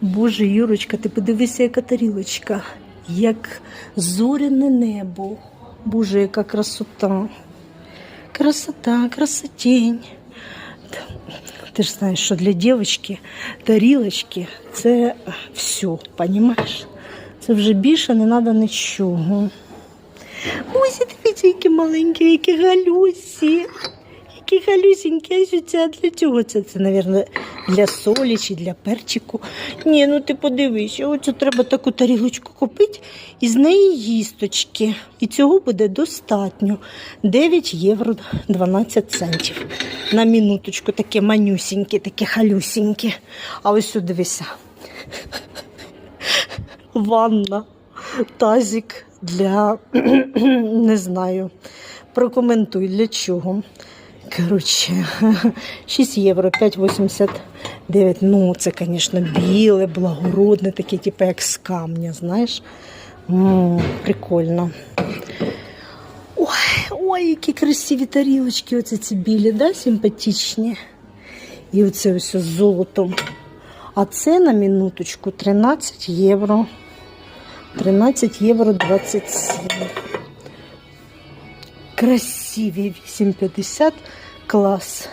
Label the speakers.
Speaker 1: Боже, Юрочка, ти подивися, яка тарілочка, як зоряне небо. Боже, яка красота. Красота, красотень. Ти ж знаєш, що для дівчинки тарілочки це все, понімаєш? Це вже більше не треба нічого. Ось дивіться, які маленькі, які галюсі. Ось це для чого це? Це, мабуть, для солі чи для перчику. Ні, ну ти подивись, оце треба таку тарілочку купити і з неї їсточки. І цього буде достатньо. 9 євро 12 центів. На минуточку таке манюсіньке, таке халюсіньке. А ось сюди дивися. Ванна, тазик для не знаю. Прокоментуй для чого. Коротше, 6 євро, 5,89. Ну, це, звісно, біле, благородне, таке, типу, як з камня, знаєш. М, прикольно. Ой, ой, які красиві тарілочки, оце ці білі, да, симпатичні. І оце ось з золотом. А це на минуточку 13 євро. 13 євро 27. Красиві 8,50 клас.